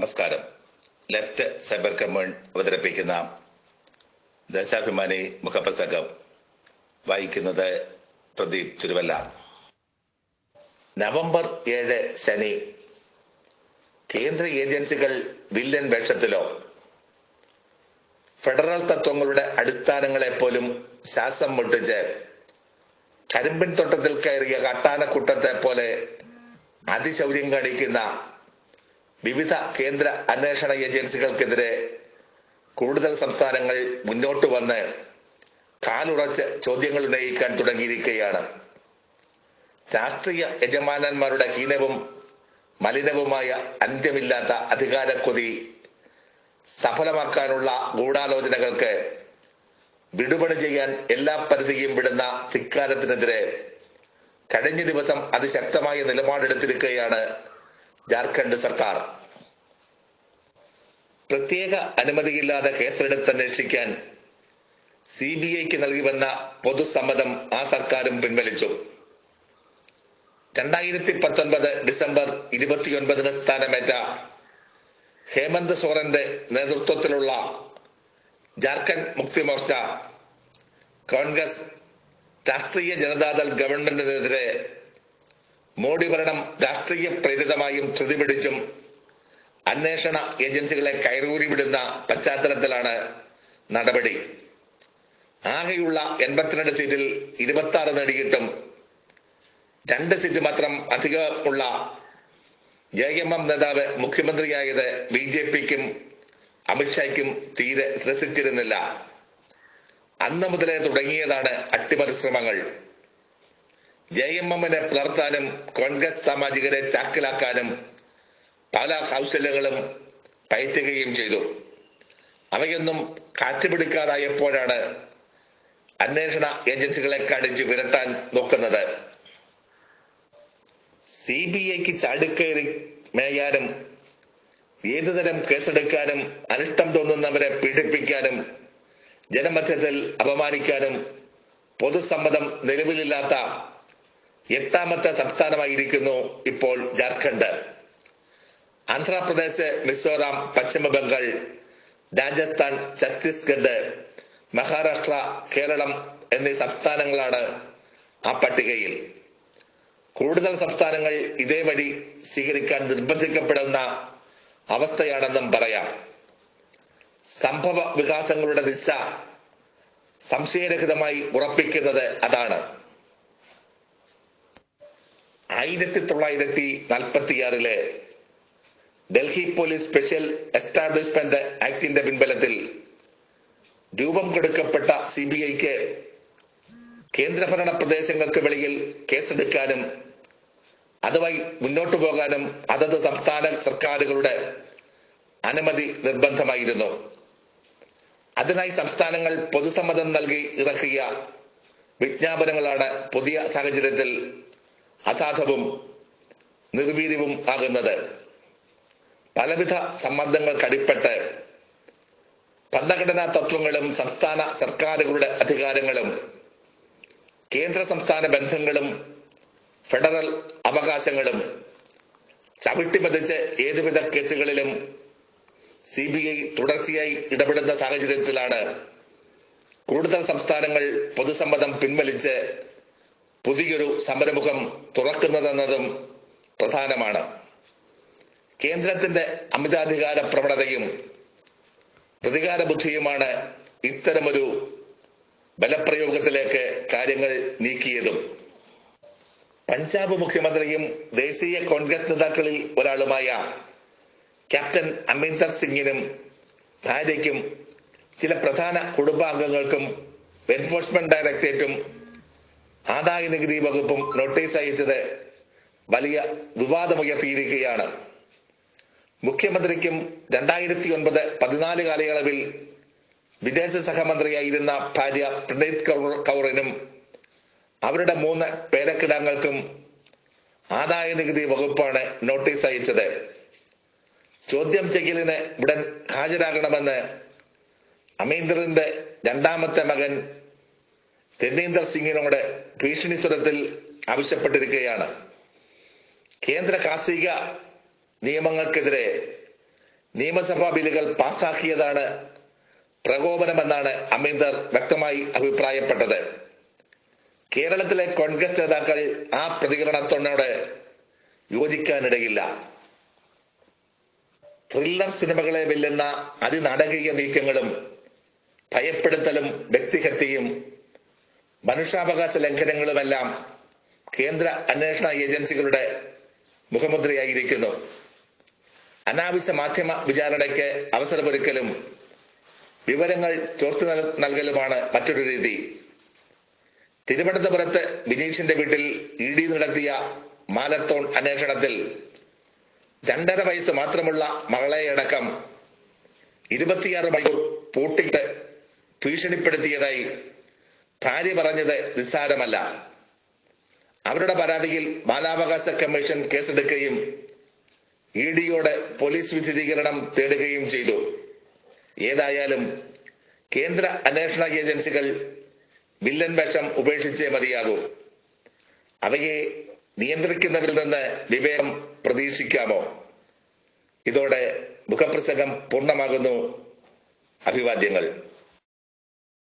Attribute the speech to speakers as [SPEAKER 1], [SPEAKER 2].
[SPEAKER 1] നമസ്കാരം. Left cyber come on അവതരിപ്പിക്കുന്ന ദേശാഭിമാനി മുഖപുസ്തകം വായിക്കുന്നത് പ്രദീപ് തിരുവല്ല നവംബർ ഏഴ് ശനി കേന്ദ്ര ഏജൻസികൾ വില്ലൻ വേഷത്തിലോ ഫെഡറൽ തത്വങ്ങളുടെ അടിസ്ഥാനങ്ങളെ പോലും ശ്വാസം മുട്ടിച്ച് കരിമ്പിൻ തോട്ടത്തിൽ കയറിയ കട്ടാനക്കൂട്ടത്തെ പോലെ അതിശൗര്യം കാണിക്കുന്ന വിവിധ കേന്ദ്ര അന്വേഷണ ഏജൻസികൾക്കെതിരെ കൂടുതൽ സംസ്ഥാനങ്ങൾ മുന്നോട്ട് വന്ന് കാലുറച്ച് ചോദ്യങ്ങൾ ഉന്നയിക്കാൻ തുടങ്ങിയിരിക്കുകയാണ്. രാഷ്ട്രീയ യജമാനന്മാരുടെ ഹീനവും മലിനവുമായ അന്ത്യമില്ലാത്ത അധികാരക്കൊതി സഫലമാക്കാനുള്ള ഗൂഢാലോചനകൾക്ക് വിടുപണി ചെയ്യാൻ എല്ലാ പരിധിയും വിടുന്ന സിക്കാരത്തിനെതിരെ കഴിഞ്ഞ ദിവസം അതിശക്തമായ നിലപാടെടുത്തിരിക്കുകയാണ് ജാർഖണ്ഡ് സർക്കാർ പ്രത്യേക അനുമതിയില്ലാതെ കേസെടുത്ത് അന്വേഷിക്കാൻ സി ബി ഐക്ക് നൽകി വന്ന പൊതുസമ്മതം ആ സർക്കാരും പിൻവലിച്ചു. രണ്ടായിരത്തി പത്തൊൻപത് ഡിസംബർ ഇരുപത്തിയൊൻപതിന് സ്ഥാനമേറ്റ ഹേമന്ത് സോറന്റെ നേതൃത്വത്തിലുള്ള ജാർഖണ്ഡ് മുക്തി മോർച്ച കോൺഗ്രസ് രാഷ്ട്രീയ ജനതാദൾ ഗവൺമെന്റിനെതിരെ മോഡി ഭരണം രാഷ്ട്രീയ പ്രേരിതമായും ധൃതി പിടിച്ചും അന്വേഷണ ഏജൻസികളെ കയറൂരി വിടുന്ന പശ്ചാത്തലത്തിലാണ് നടപടി. ആകെയുള്ള എൺപത്തിരണ്ട് സീറ്റിൽ ഇരുപത്തി ആറ് നേടിയിട്ടും രണ്ട് സീറ്റ് മാത്രം അധികമുള്ള ജെ എം എം നേതാവ് മുഖ്യമന്ത്രിയായത് ബി ജെ പിക്കും അമിത്ഷായ്ക്കും തീരെ രസിച്ചിരുന്നില്ല അന്ന് മുതലേ തുടങ്ങിയതാണ് അട്ടിമറി ശ്രമങ്ങൾ. ജെ എം എമ്മിനെ പുലർത്താനും കോൺഗ്രസ് സാമാജികരെ ചാക്കിലാക്കാനും പല കൗശല്യങ്ങളും പയറ്റുകയും ചെയ്തു. അവയൊന്നും കാറ്റുപിടിക്കാതായപ്പോഴാണ് അന്വേഷണ ഏജൻസികളെ കാണിച്ച് വിരട്ടാൻ നോക്കുന്നത്. സി ബി ഐക്ക് ചാടിക്കയറി മേയാനും ഏതുതരം കേസെടുക്കാനും അനിഷ്ടം തോന്നുന്നവരെ പീഡിപ്പിക്കാനും ജനമധ്യത്തിൽ അപമാനിക്കാനും പൊതുസമ്മതം നിലവിലില്ലാത്ത എട്ടാമത്തെ സംസ്ഥാനമായിരിക്കുന്നു ഇപ്പോൾ ജാർഖണ്ഡ്. ആന്ധ്രാപ്രദേശ് മിസോറാം പശ്ചിമബംഗാൾ രാജസ്ഥാൻ ഛത്തീസ്ഗഡ് മഹാരാഷ്ട്ര കേരളം എന്നീ സംസ്ഥാനങ്ങളാണ് ആ പട്ടികയിൽ. കൂടുതൽ സംസ്ഥാനങ്ങൾ ഇതേവഴി സ്വീകരിക്കാൻ നിർബന്ധിക്കപ്പെടുന്ന അവസ്ഥയാണെന്നും പറയാം. സംഭവ വികാസങ്ങളുടെ ദിശ സംശയരഹിതമായി ഉറപ്പിക്കുന്നത് അതാണ്. ആയിരത്തി തൊള്ളായിരത്തി നാൽപ്പത്തിയാറിലെ ഡൽഹി പോലീസ് സ്പെഷ്യൽ എസ്റ്റാബ്ലിഷ്മെന്റ് ആക്ടിന്റെ പിൻബലത്തിൽ രൂപം കൊടുക്കപ്പെട്ട സി ബി ഐക്ക് കേന്ദ്രഭരണ പ്രദേശങ്ങൾക്ക് വെളിയിൽ കേസെടുക്കാനും അതുമായി മുന്നോട്ടു പോകാനും അതത് സംസ്ഥാന സർക്കാരുകളുടെ അനുമതി നിർബന്ധമായിരുന്നു. അതിനായി സംസ്ഥാനങ്ങൾ പൊതുസമ്മതം നൽകി ഇറക്കിയ വിജ്ഞാപനങ്ങളാണ് പുതിയ സാഹചര്യത്തിൽ അസാധവും നിർവീര്യവും ആകുന്നത്. പലവിധ സമ്മർദ്ദങ്ങൾക്കടിപ്പെട്ട് ഭരണഘടനാ തത്വങ്ങളും സംസ്ഥാന സർക്കാരുകളുടെ അധികാരങ്ങളും കേന്ദ്ര സംസ്ഥാന ബന്ധങ്ങളും ഫെഡറൽ അവകാശങ്ങളും ചവിട്ടിമതിച്ച് ഏതുവിധ കേസുകളിലും സി ബി ഐ തുടർച്ചയായി ഇടപെടുന്ന സാഹചര്യത്തിലാണ് കൂടുതൽ സംസ്ഥാനങ്ങൾ പൊതുസമ്മതം പിൻവലിച്ച് പുതിയൊരു സമരമുഖം തുറക്കുന്നതെന്നതും പ്രധാനമാണ്. കേന്ദ്രത്തിന്റെ അമിതാധികാര പ്രവണതയും പ്രതികാര ബുദ്ധിയുമാണ് ഇത്തരമൊരു ബലപ്രയോഗത്തിലേക്ക് കാര്യങ്ങൾ നീക്കിയതും. പഞ്ചാബ് മുഖ്യമന്ത്രിയും ദേശീയ കോൺഗ്രസ് നേതാക്കളിൽ ഒരാളുമായ ക്യാപ്റ്റൻ അമീന്ദർ സിംഗിനും ഭാര്യയ്ക്കും ചില പ്രധാന കുടുംബാംഗങ്ങൾക്കും എൻഫോഴ്സ്മെന്റ് ഡയറക്ടറേറ്റും ആദായ നികുതി വകുപ്പും നോട്ടീസ് അയച്ചത് വലിയ വിവാദമുയർത്തിയിരിക്കുകയാണ്. മുഖ്യമന്ത്രിക്കും രണ്ടായിരത്തി ഒൻപത് പതിനാല് കാലയളവിൽ വിദേശ സഹമന്ത്രിയായിരുന്ന ഭാര്യ പ്രണീത് കൗറിനും അവരുടെ മൂന്ന് പേരക്കിടാങ്ങൾക്കും ആദായ നികുതി വകുപ്പാണ് നോട്ടീസ് അയച്ചത്. ചോദ്യം ചെയ്യലിന് ഉടൻ ഹാജരാകണമെന്ന് അമീന്ദറിന്റെ രണ്ടാമത്തെ മകൻ രവീന്ദർ സിംഗിനോട് ഭീഷണി സ്വരത്തിൽ ആവശ്യപ്പെട്ടിരിക്കുകയാണ്. കേന്ദ്ര കാർഷിക നിയമങ്ങൾക്കെതിരെ നിയമസഭാ ബില്ലുകൾ പാസാക്കിയതാണ് പ്രകോപനമെന്നാണ് അമീന്ദർ വ്യക്തമായി അഭിപ്രായപ്പെട്ടത്. കേരളത്തിലെ കോൺഗ്രസ് നേതാക്കൾ ആ പ്രതികരണത്തോട് യോജിക്കാനിടയില്ല. ത്രില്ലർ സിനിമകളെ വെല്ലുന്ന അതിനാടകീയ നീക്കങ്ങളും ഭയപ്പെടുത്തലും വ്യക്തിഹത്യയും മനുഷ്യാവകാശ ലംഘനങ്ങളുമെല്ലാം കേന്ദ്ര അന്വേഷണ ഏജൻസികളുടെ മുഖമുദ്രയായിരിക്കുന്നു. അനാവശ്യ മാധ്യമ വിചാരണയ്ക്ക് അവസരമൊരുക്കലും വിവരങ്ങൾ ചോർത്തു നൽകലുമാണ് മറ്റൊരു രീതി. തിരുവനന്തപുരത്ത് ബിനീഷിന്റെ വീട്ടിൽ ഇ ഡി നടത്തിയ മാലത്തോൺ അന്വേഷണത്തിൽ രണ്ടര വയസ്സ് മാത്രമുള്ള മകളെയടക്കം ഇരുപത്തിയാറ് മണിക്കൂർ പൂട്ടിട്ട് ഭീഷണിപ്പെടുത്തിയതായി ഭാര്യ പറഞ്ഞത് നിസ്സാരമല്ല. അവരുടെ പരാതിയിൽ ബാലാവകാശ കമ്മീഷൻ കേസെടുക്കുകയും ഇ ഡിയോട് പോലീസ് വിശദീകരണം തേടുകയും ചെയ്തു. ഏതായാലും കേന്ദ്ര അന്വേഷണ ഏജൻസികൾ വില്ലൻ വേഷം ഉപേക്ഷിച്ചേ മതിയാകൂ. അവയെ നിയന്ത്രിക്കുന്നവരിൽ നിന്ന് വിവേകം പ്രതീക്ഷിക്കാമോ? ഇതോടെ മുഖപ്രസംഗം പൂർണമാകുന്നു. അഭിവാദ്യങ്ങൾ.